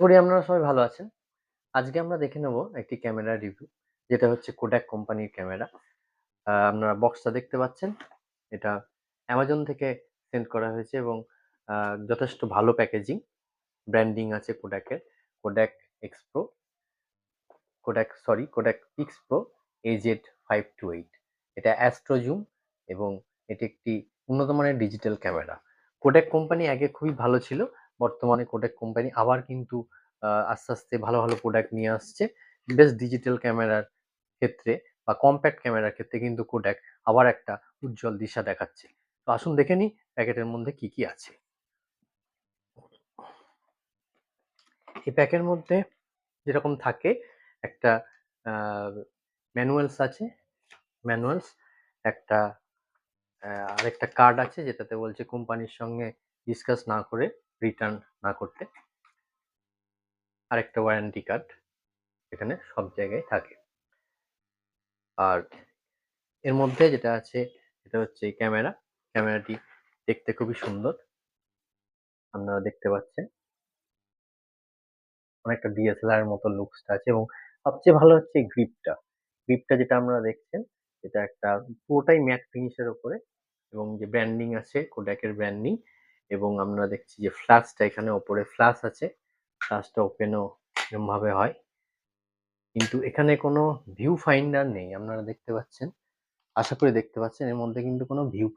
করি আপনারা সবাই ভালো আছেন। আজকে আমরা দেখে নেব একটি ক্যামেরা রিভিউ, যেটা হচ্ছে কোডাক কোম্পানির ক্যামেরা। আপনারা বক্সটা দেখতে পাচ্ছেন। এটা অ্যামাজন থেকে সেন্ড করা হয়েছে এবং যথেষ্ট ভালো প্যাকেজিং ব্র্যান্ডিং আছে কোডাকের Kodak Expro Kodak sorry Kodak pix pro AZ five two eight এটা অ্যাস্ট্রোজুম এবং এটি একটি উন্নত মানের ডিজিটাল ক্যামেরা কোডাক কোম্পানি আগে খুবই ভালো ছিল। বর্তমানে কোডাক কোম্পানি আবার কিন্তু আস্তে আস্তে ভালো ভালো প্রোডাক্ট নিয়ে আসছে। বেশ ডিজিটাল ক্যামেরার ক্ষেত্রে বা কম্প্যাক্ট ক্যামেরার ক্ষেত্রে কিন্তু কোডাক আবার একটা উজ্জ্বল দিশা দেখাচ্ছে। তো আসুন দেখে নিই প্যাকেটের মধ্যে কি কি আছে। এই প্যাকের মধ্যে যেরকম থাকে, একটা ম্যানুয়ালস আছে ম্যানুয়ালস একটা আরেকটা কার্ড আছে যেটাতে বলছে কোম্পানির সঙ্গে ডিসকাস না করে রিটার্ন না করতে আরেকটা ওয়ারেন্টি কার্ড এখানে সব জায়গায় থাকে। আর এর মধ্যে যেটা আছে এটা হচ্ছে ক্যামেরা ক্যামেরাটি দেখতে খুবই সুন্দর। আপনারা দেখতে পাচ্ছেন। অনেকটা ডিএসএলআর মতো লুকসটা আছে এবং সবচেয়ে ভালো হচ্ছে গ্রিপটা গ্রিপটা যেটা আমরা দেখছেন এটা একটা পুরোটাই ম্যাট ফিনিশের ওপরে এবং যে ব্র্যান্ডিং আছে কোডাকের ব্র্যান্ডিং এবং আমরা দেখছি যে ফ্ল্যাশটা এখানে ওপরে ফ্ল্যাশ আছে। ফ্ল্যাশটা ওপেনও এরকমভাবে হয়। কিন্তু এখানে কোনো ভিউ ফাইন্ডার নেই, আপনারা দেখতে পাচ্ছেন। আশা করি দেখতে পাচ্ছেন, এর মধ্যে কিন্তু কোনো ভিউ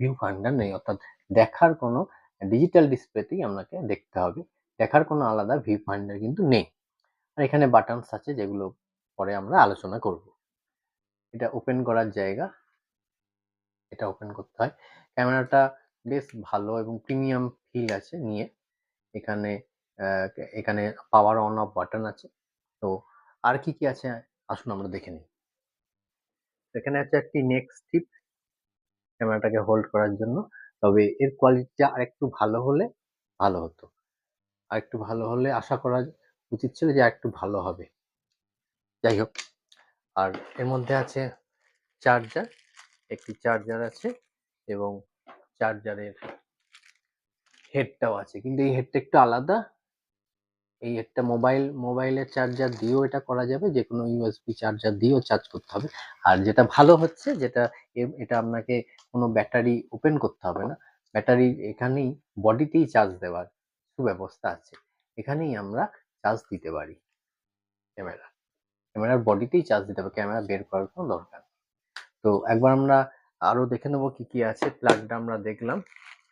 ভিউ ফাইন্ডার নেই। অর্থাৎ দেখার কোনো ডিজিটাল ডিসপ্লেতেই আপনাকে দেখতে হবে। দেখার কোনো আলাদা ভিউ ফাইন্ডার কিন্তু নেই। আর এখানে বাটনস আছে যেগুলো পরে আমরা আলোচনা করব। এটা ওপেন করার জায়গা। এটা ওপেন করতে হয়। ক্যামেরাটা বেশ ভালো এবং প্রিমিয়াম ফিল আছে নিয়ে। এখানে এখানে পাওয়ার অন অফ বাটন আছে। তো আর কি কি আছে? আসুন আমরা দেখে নিই। এখানে আছে একটি নেক স্ট্রিপ ক্যামেরাটাকে হোল্ড করার জন্য। তবে এর কোয়ালিটিটা আরেকটু ভালো হলে ভালো হতো। আরেকটু ভালো হলে আশা করা উচিত ছিল যে আরেকটু ভালো হবে। যাই হোক, আর এর মধ্যে আছে চার্জার একটি চার্জার আছে এবং চার্জারের হেডটাও আছে। কিন্তু এই হেডটা একটু আলাদা। এই হেডটা মোবাইল মোবাইলের চার্জার দিয়েও এটা করা যাবে। যে কোনো ইউএসবি চার্জার দিয়েও চার্জ করতে হবে। আর যেটা ভালো হচ্ছে, যেটা এটা আপনাকে কোনো ব্যাটারি ওপেন করতে হবে না। ব্যাটারি এখানেই বডিতেই চার্জ দেওয়ার সুব্যবস্থা আছে। এখানেই আমরা চার্জ দিতে পারি। ক্যামেরা ক্যামেরার বডিতেই চার্জ দিতে হবে। ক্যামেরা বের করার কোনো দরকার তো একবার আমরা আরও দেখে নেব কী কী আছে। প্লাগটা আমরা দেখলাম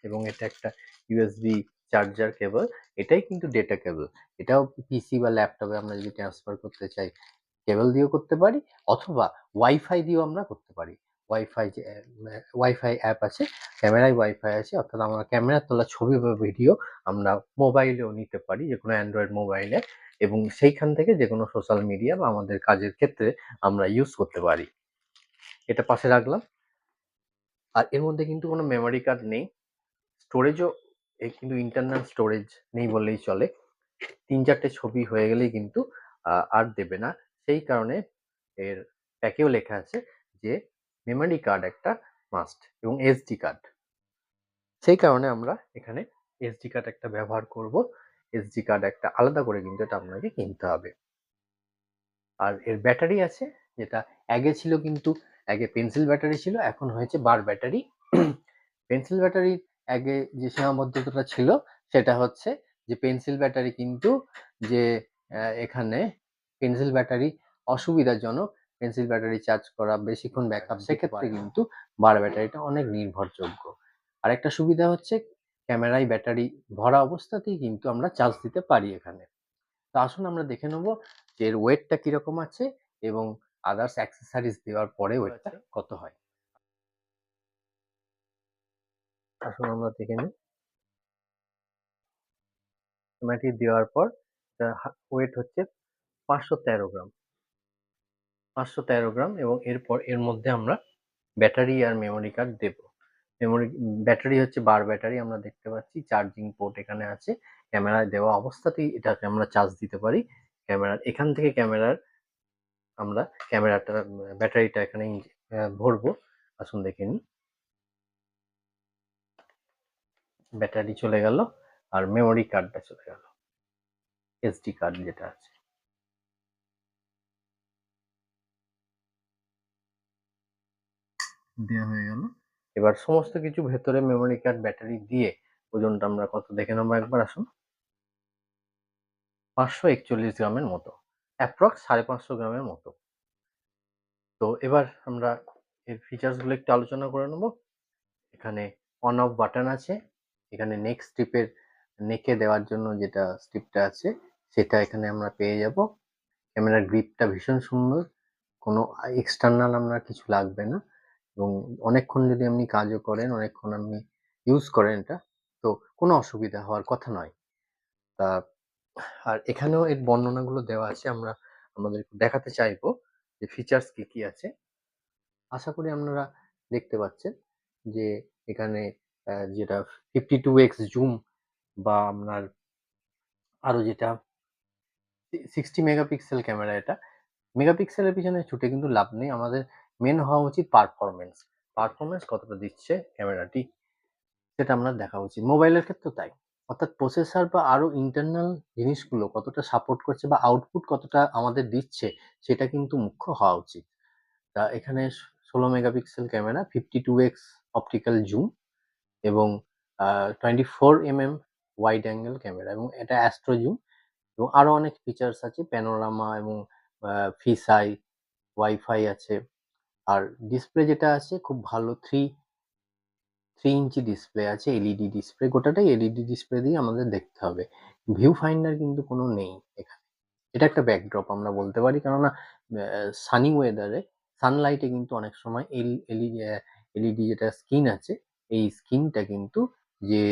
এবং এটা একটা ইউএসবি চার্জার কেবল এটাই কিন্তু ডেটা কেবল এটাও পিসি বা ল্যাপটপে আমরা যদি ট্রান্সফার করতে চাই কেবল দিয়েও করতে পারি অথবা ওয়াইফাই দিয়েও আমরা করতে পারি। ওয়াইফাই যে ওয়াইফাই অ্যাপ আছে, ক্যামেরায় ওয়াইফাই আছে, অর্থাৎ আমরা ক্যামেরার তোলা ছবি বা ভিডিও আমরা মোবাইলেও নিতে পারি যে কোনো অ্যান্ড্রয়েড মোবাইলে এবং সেইখান থেকে যে কোনো সোশ্যাল মিডিয়া বা আমাদের কাজের ক্ষেত্রে আমরা ইউজ করতে পারি। এটা পাশে রাখলাম। আর এর মধ্যে কিন্তু কোনো মেমোরি কার্ড নেই। স্টোরেজও কিন্তু ইন্টারনাল স্টোরেজ নেই বললেই চলে। তিন চারটে ছবি হয়ে গেলেই কিন্তু আর দেবে না। সেই কারণে এর প্যাকেও লেখা আছে যে মেমোরি কার্ড একটা মাস্ট এবং এসডি কার্ড সেই কারণে আমরা এখানে এসডি কার্ড একটা ব্যবহার করব। এসডি কার্ড একটা আলাদা করে কিন্তু এটা আপনাকে কিনতে হবে। আর এর ব্যাটারি আছে, যেটা আগে ছিল কিন্তু আগে পেন্সিল ব্যাটারি ছিল এখন হয়েছে বার ব্যাটারি পেন্সিল ব্যাটারির আগে যে সীমাবদ্ধতাটা ছিল সেটা হচ্ছে যে পেন্সিল ব্যাটারি কিন্তু যে এখানে পেন্সিল ব্যাটারি অসুবিধাজনক পেন্সিল ব্যাটারি চার্জ করা বেশিক্ষণ ব্যাকআপ সেক্ষেত্রে কিন্তু বার ব্যাটারিটা অনেক নির্ভরযোগ্য। আরেকটা সুবিধা হচ্ছে ক্যামেরায় ব্যাটারি ভরা অবস্থাতেই কিন্তু আমরা চার্জ দিতে পারি এখানে। তো আসুন আমরা দেখে নেব যে এর ওয়েটটা কীরকম আছে এবং আদার্স অ্যাক্সেসরিজ দেওয়ার পরে ওয়েটটা কত হয়? আসুন আমরা দেখে নিই। ক্যামেরাটি দেওয়ার পর ওয়েট হচ্ছে পাঁচশো তেরো গ্রাম। পাঁচশো তেরো গ্রাম এবং এরপর এর মধ্যে আমরা ব্যাটারি আর মেমোরি কার্ড দেব। মেমোরি ব্যাটারি হচ্ছে বার ব্যাটারি আমরা দেখতে পাচ্ছি। চার্জিং পোর্ট এখানে আছে। ক্যামেরায় দেওয়া অবস্থাতেই এটাকে আমরা চার্জ দিতে পারি। ক্যামেরার এখান থেকে ক্যামেরার আমরা ক্যামেরাটা, ব্যাটারিটা এখানে ভরবো। আসুন দেখে নিই। ব্যাটারি চলে গেল আর মেমোরি কার্ডটা চলে গেল। এসডি কার্ড যেটা আছে। দেওয়া হয়ে গেল। এবার সমস্ত কিছু ভেতরে মেমোরি কার্ড ব্যাটারি দিয়ে ওজনটা আমরা কত দেখে নেব একবার আসুন। পাঁচশো একচল্লিশ গ্রামের মতো। অ্যাপ্রক্স সাড়ে পাঁচশো গ্রামের মতো। তো এবার আমরা এর ফিচার্সগুলো একটু আলোচনা করে নেব। এখানে অন অফ বাটন আছে। এখানে নেক স্ট্রিপের নেকে দেওয়ার জন্য যেটা স্ট্রিপটা আছে, সেটা এখানে আমরা পেয়ে যাব। ক্যামেরার গ্রিপটা ভীষণ সুন্দর। কোনো এক্সটার্নাল আপনার কিছু লাগবে না। এবং অনেকক্ষণ যদি আপনি কাজও করেন, অনেকক্ষণ আপনি ইউজ করেন এটা, তো কোনো অসুবিধা হওয়ার কথা নয়। তা আর এখানেও এর বর্ণনাগুলো দেওয়া আছে, আমরা আমাদের দেখাতে চাইব যে ফিচার্স কি কি আছে। আশা করি আপনারা দেখতে পাচ্ছেন যে এখানে যেটা ফিফটি টু এক্স জুম বা আপনার আরও যেটা সিক্সটি মেগাপিক্সেল ক্যামেরা এটা মেগাপিক্সেলের পিছনে ছুটে কিন্তু লাভ নেই। আমাদের মেন হওয়া উচিত পারফরমেন্স পারফরমেন্স কতটা দিচ্ছে ক্যামেরাটি সেটা আমরা দেখা উচিত। মোবাইলের ক্ষেত্রে তাই। অর্থাৎ প্রসেসর বা আরও ইন্টারনাল জিনিসগুলো কতটা সাপোর্ট করছে বা আউটপুট কতটা আমাদের দিচ্ছে, সেটা কিন্তু মুখ্য হওয়া উচিত। তা এখানে ষোলো megapixel camera fifty two X optical zoom এবং twenty four M M wide angle camera এবং এটা অ্যাস্ট্রো জুম এবং আরও অনেক ফিচার্স আছে প্যানোরামা এবং ফিসাই ওয়াইফাই আছে। আর ডিসপ্লে যেটা আছে, খুব ভালো থ্রি থ্রি ইঞ্চি ডিসপ্লে আছে এলইডি ডিসপ্লে গোটাটাই এলইডি ডিসপ্লে দিয়ে আমাদের দেখতে হবে। ভিউ ফাইন্ডার কিন্তু কোনো নেই এখানে। এটা একটা ব্যাকড্রপ আমরা বলতে পারি, কেননা সানি ওয়েদারে সানলাইটে কিন্তু অনেক সময় এল এলইডি এলইডি যেটা স্ক্রিন আছে, এই স্ক্রিনটা কিন্তু যে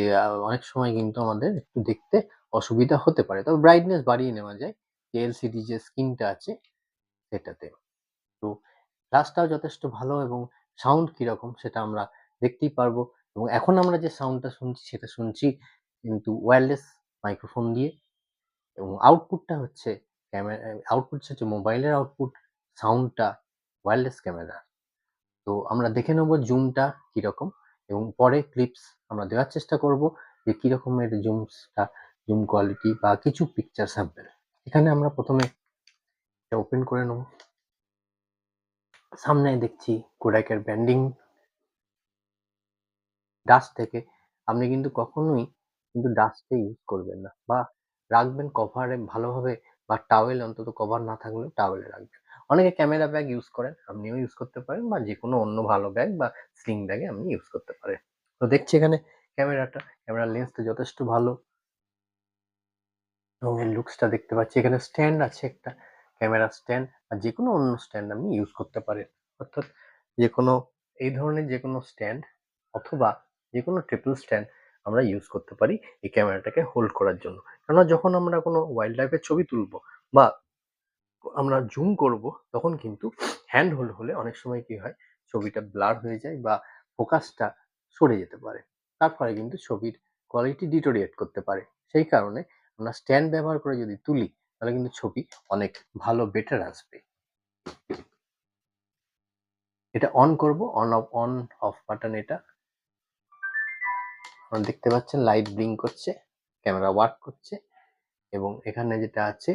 অনেক সময় কিন্তু আমাদের একটু দেখতে অসুবিধা হতে পারে। তবে ব্রাইটনেস বাড়িয়ে নেওয়া যায় যে এলসিডি যে স্ক্রিনটা আছে সেটাতে। তো গ্লাসটাও যথেষ্ট ভালো এবং সাউন্ড কীরকম সেটা আমরা দেখতেই পারব। এবং এখন আমরা যে সাউন্ডটা শুনছি, সেটা শুনছি কিন্তু ওয়্যারলেস মাইক্রোফোন দিয়ে। এবং আউটপুটটা হচ্ছে ক্যামেরা আউটপুট হচ্ছে মোবাইলের আউটপুট সাউন্ডটা ওয়্যারলেস ক্যামেরা তো আমরা দেখে নেব জুমটা কীরকম এবং পরে ক্লিপস আমরা দেওয়ার চেষ্টা করব যে কীরকমের জুমসটা জুম কোয়ালিটি বা কিছু পিকচার স্যাম্পল এখানে আমরা প্রথমে এটা ওপেন করে নেব। সামনে দেখছি কোডাকের ব্যান্ডিং ডাস্ট থেকে, আপনি কিন্তু কখনোই কিন্তু ডাস্টে ইউজ করবেন না। বা রাখবেন কভারে ভালোভাবে বা টাওয়েল অন্তত কভার না থাকলেও টাওয়েলে রাখবেন। অনেকে ক্যামেরা ব্যাগ ইউজ করেন, আপনিও ইউজ করতে পারেন বা যে কোনো অন্য ভালো ব্যাগ বা স্লিং ব্যাগে আপনি ইউজ করতে পারেন। তো দেখছি এখানে ক্যামেরাটা ক্যামেরার লেন্সটা যথেষ্ট ভালো। এবং এর লুকসটা দেখতে পাচ্ছি। এখানে স্ট্যান্ড আছে একটা ক্যামেরা স্ট্যান্ড আর যে কোনো অন্য স্ট্যান্ড আপনি ইউজ করতে পারেন। অর্থাৎ যে কোনো এই ধরনের যে কোনো স্ট্যান্ড অথবা যে কোনো ট্রিপল স্ট্যান্ড আমরা ইউজ করতে পারি এই ক্যামেরাটাকে হোল্ড করার জন্য। কেননা যখন আমরা কোনো ওয়াইল্ড লাইফের ছবি তুলবো বা আমরা জুম করব, তখন কিন্তু হ্যান্ড হোল্ড হলে অনেক সময় কি হয়, ছবিটা ব্লার হয়ে যায় বা ফোকাসটা সরে যেতে পারে। তার ফলে কিন্তু ছবির কোয়ালিটি ডিটোরিয়েট করতে পারে। সেই কারণে আমরা স্ট্যান্ড ব্যবহার করে যদি তুলি, তাহলে কিন্তু ছবি অনেক ভালো বেটার আসবে। এটা অন করব on off on off button এটা দেখতে পাচ্ছেন লাইট ব্লিঙ্ক করছে ক্যামেরা ওয়ার্ক করছে এবং এখানে যেটা আছে,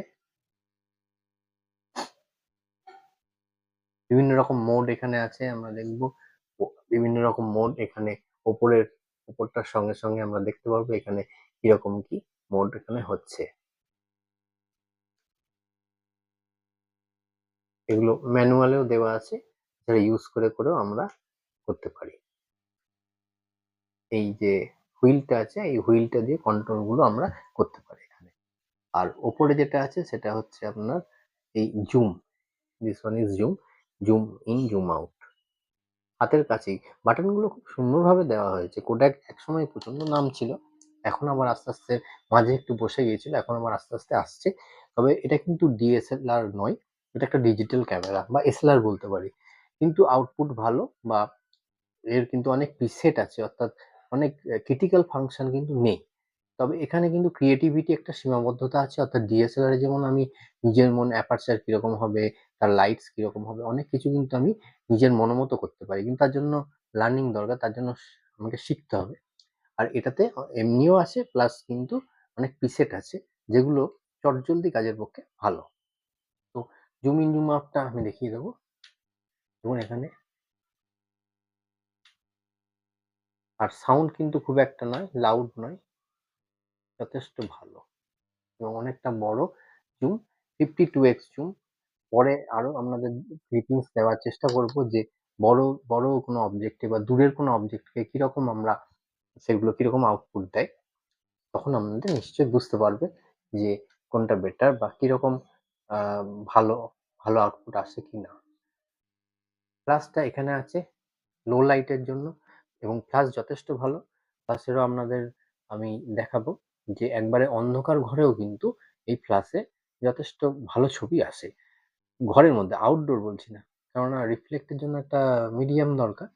বিভিন্ন রকম মোড এখানে আছে, আমরা দেখব। বিভিন্ন রকম মোড এখানে ওপরের উপরটার সঙ্গে সঙ্গে আমরা দেখতে পারব এখানে কীরকম কি মোড এখানে হচ্ছে। এগুলো ম্যানুয়ালেও দেওয়া আছে যারা ইউজ করে করেও আমরা করতে পারি। এই যে হুইলটা আছে, এই হুইলটা দিয়ে কন্ট্রোলগুলো আমরা করতে পারি এখানে। আর ওপরে যেটা আছে, সেটা হচ্ছে আপনার এই zoom this one is zoom zoom in zoom out হাতের কাছেই। বাটনগুলো খুব সুন্দরভাবে দেওয়া হয়েছে। কোডাক একসময় প্রচণ্ড নাম ছিল, এখন আবার আস্তে আস্তে মাঝে একটু বসে গিয়েছিল, এখন আবার আস্তে আস্তে আসছে। তবে এটা কিন্তু ডিএসএলআর নয়, এটা একটা ডিজিটাল ক্যামেরা বা এসএলআর বলতে পারি। কিন্তু আউটপুট ভালো, বা এর কিন্তু অনেক প্রিসেট আছে, অর্থাৎ অনেক ক্রিটিক্যাল ফাংশন কিন্তু নেই। তবে এখানে কিন্তু ক্রিয়েটিভিটি একটা সীমাবদ্ধতা আছে, অর্থাৎ ডিএসএলআর যেমন আমি নিজের মন অ্যাপারচার কীরকম হবে, তার লাইটস কীরকম হবে, অনেক কিছু কিন্তু আমি নিজের মনোমতো করতে পারি। কিন্তু তার জন্য লার্নিং দরকার, তার জন্য আমাকে শিখতে হবে। আর এটাতে এমনিও আছে প্লাস কিন্তু অনেক প্রিসেট আছে, যেগুলো চটজলদি কাজের পক্ষে ভালো। তো জুম ইন জুম আউটটা আমি দেখিয়ে দেবো। দেখুন এখানে আর সাউন্ড কিন্তু খুব একটা নয় লাউড নয়, যথেষ্ট ভালো। এবং অনেকটা বড় zoom fifty two X zoom পরে আরও আপনাদের ক্লিপিংস দেওয়ার চেষ্টা করব যে, বড় বড় কোনো অবজেক্টে বা দূরের কোনো অবজেক্টকে কীরকম আমরা, সেগুলো কীরকম আউটপুট দেয়, তখন আপনাদের নিশ্চয়ই বুঝতে পারবে যে, কোনটা বেটার বা কীরকম ভালো ভালো আউটপুট আসে কি না প্লাসটা এখানে আছে লো লাইটের জন্য। এবং প্লাস যথেষ্ট ভালো। প্লাসেরও আপনাদের আমি দেখাবো যে একবারে অন্ধকার ঘরেও কিন্তু এই প্লাসে যথেষ্ট ভালো ছবি আসে। ঘরের মধ্যে আউটডোর বলছি না। কেননা রিফ্লেক্টের জন্য একটা মিডিয়াম দরকার।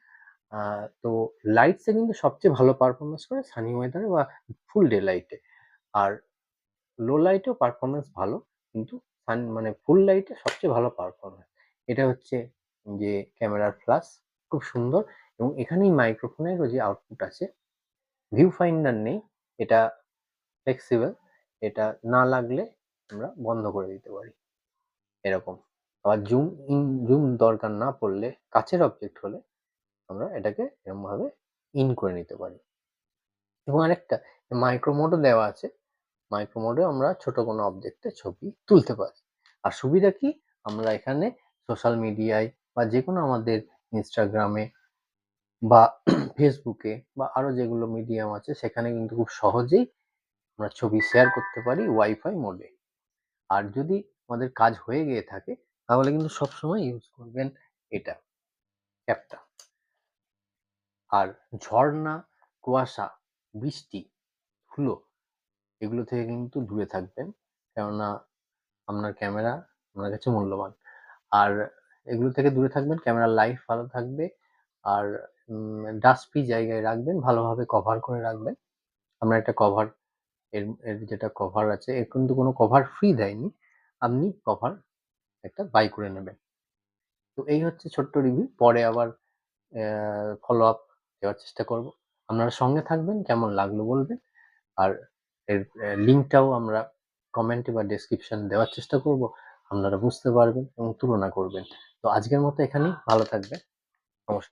তো লাইটসে কিন্তু সবচেয়ে ভালো পারফরমেন্স করে সানি ওয়েদারে বা ফুল ডে লাইটে আর লো লাইটেও পারফরমেন্স ভালো, কিন্তু সান মানে ফুল লাইটে সবচেয়ে ভালো পারফরমেন্স এটা হচ্ছে যে ক্যামেরার প্লাস খুব সুন্দর। এবং এখানেই মাইক্রোফোনেরও যে আউটপুট আছে ভিউ ফাইন্ডার নেই, এটা ফ্লেক্সিবল এটা না লাগলে আমরা বন্ধ করে দিতে পারি, এরকম। আবার জুম ইন জুম দরকার না পড়লে, কাছের অবজেক্ট হলে আমরা এটাকে এরকমভাবে ইন করে নিতে পারি। এবং আরেকটা মাইক্রোমোডও দেওয়া আছে মাইক্রো মোডে আমরা ছোট কোনো অবজেক্টে ছবি তুলতে পারি। আর সুবিধা কি? আমরা এখানে সোশ্যাল মিডিয়ায় বা যে কোনো আমাদের ইনস্টাগ্রামে বা ফেসবুকে বা আরও যেগুলো মিডিয়াম আছে, সেখানে কিন্তু খুব সহজেই আমরা ছবি শেয়ার করতে পারি ওয়াইফাই মোডে আর যদি আমাদের কাজ হয়ে গিয়ে থাকে, তাহলে কিন্তু সবসময় ইউজ করবেন এটা, অ্যাপটা। আর ঝর্ণা, কুয়াশা, বৃষ্টি, ধুলো, এগুলো থেকে কিন্তু দূরে থাকবেন। কেননা আপনার ক্যামেরা আপনার কাছে মূল্যবান। আর এগুলো থেকে দূরে থাকবেন ক্যামেরার লাইফ ভালো থাকবে। আর ডাস্ট জায়গায় রাখবেন, ভালোভাবে কভার করে রাখবেন। আমরা একটা কভার এর এর যেটা কভার আছে, এর কিন্তু কোনো কভার ফ্রি দেয়নি। আপনি কভার একটা বাই করে নেবেন। তো এই হচ্ছে ছোট্ট রিভিউ পরে আবার ফলো আপ দেওয়ার চেষ্টা করব। আপনারা সঙ্গে থাকবেন, কেমন লাগল বলবেন? আর এর লিঙ্কটাও আমরা কমেন্টে বা ডেসক্রিপশন দেওয়ার চেষ্টা করব। আপনারা বুঝতে পারবেন এবং তুলনা করবেন। তো আজকের মতো এখানেই। ভালো থাকবেন। নমস্কার।